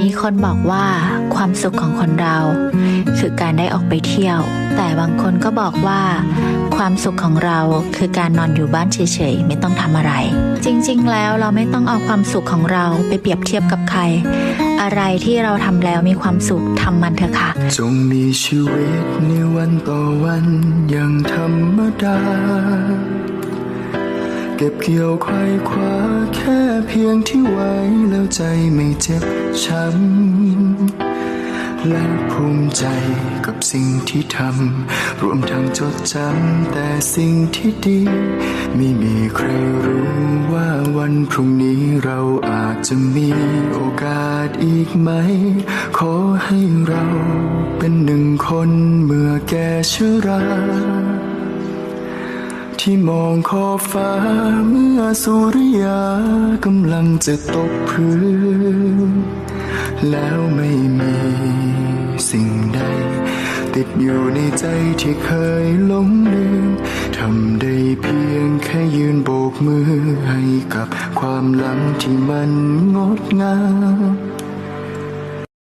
มีคนบอกว่าความสุขของคนเรา คือการได้ออกไปเที่ยว แต่บางคนก็บอกว่า ความสุขของเราคือการนอนอยู่บ้านเฉยๆไม่ต้องทำอะไร จริง ๆ แล้วเราไม่ต้องเอาความสุขของเราไปเปรียบเทียบกับใคร อะไรที่เราทำแล้วมีความสุขทำมันเถอะค่ะ จงมีชีวิตในวันต่อวันอย่างธรรมดา เก็บเกี่ยวควายคว้า ค่เพียงที่ไว้แล้วใจไม่เจ็บช้ำและภูมิใจกับสิ่งที่ทำรวมทั้งจดจำแต่สิ่งที่ดี ไม่มีใครรู้ว่าวันพรุ่งนี้เราอาจจะมีโอกาสอีกไหม ขอให้เราเป็นหนึ่งคนเมื่อแก่ชรา ที่มองขอบฟ้าเมื่อสุริยากำลังจะตกพื้น แล้วไม่มีสิ่งใด ติดอยู่ในใจที่เคยหลงลืมทำได้เพียงแค่ยืนโบกมือให้กับความหลังที่มันงดงาม